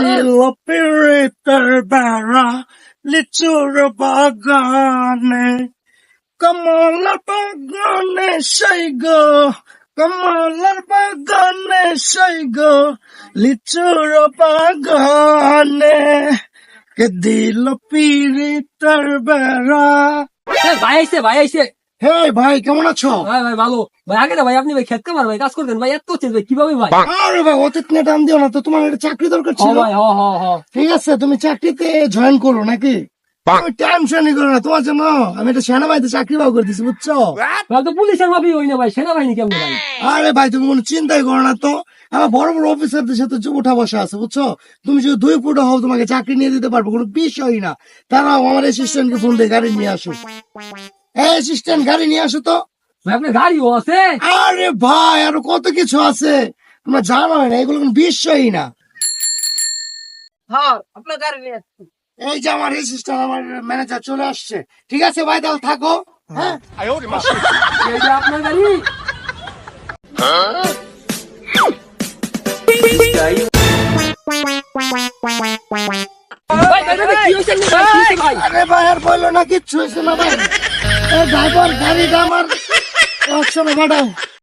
দিল পিরিতের বেড়া লিচুর বাগানে কমলার বাগানে সেই গো কমলার বাগানে সেই গো লিচুর বাগানে কে দিল পিরিতের বেড়া এ, ভাই আইছে ভাই আইছে হে ভাই কেমন আছো? ভাই ভাই ভালো। ভাই আগে না ভাই আপনি ভাই খেত কামার ভাই কাজ করতেন। ভাই এত চেঞ্জ ভাই কীভাবে ভাই? আরে ভাই অতীত নিয়ে টান দিও না তো তোমার একটা চাকরি দরকার ছিল। ভাই হ হ হ। ঠিক আছে তুমি চাকরিতে জয়েন করো নাকি? তুমি টেনশনই করো না তোমার জন্য আমি একটা সেনাবাহিনীতে চাকরি পাও করে দিচ্ছি বুঝছ? ভাই তো পুলিশের ভাবি হই না ভাই সেনাবাহিনী কেমন ভাই? আরে ভাই তুমি কোনো চিন্তাই করো না তো। আমার বড় বড় অফিসারদের সাথে যে উঠা বসা আছে বুঝছ? তুমি যদি দুই ফুটো হও তোমাকে চাকরি নিয়ে দিতে পারব কোনো বিষয়ই না। তারাও আমার অ্যাসিস্ট্যান্টকে ফোন দিয়ে গাড়ি নিয়ে আসো অ্যাসিস্ট্যান্ট গাড়ি নিয়ে আসো তো। ভাই আপনার গাড়িও আছে? আরে ভাই আরও কত কিছু আছে? তোমরা জানো না এগুলো কোনো বিষয়ই না। হ্যাঁ আপনার গাড়ি নিয়ে আসছি। এই যে আমার অ্যাসিস্ট্যান্ট আমার ম্যানেজার চলে আসছে। ঠিক আছে ভাই তাহলে থাকো। হ্যাঁ? এই যে আপনার গাড়ি। আরে ভাই আর বলল না কিচ্ছু হয়েছে না ভাই। ড্রাইভার গাড়িটা আমার একশো পাঠাও।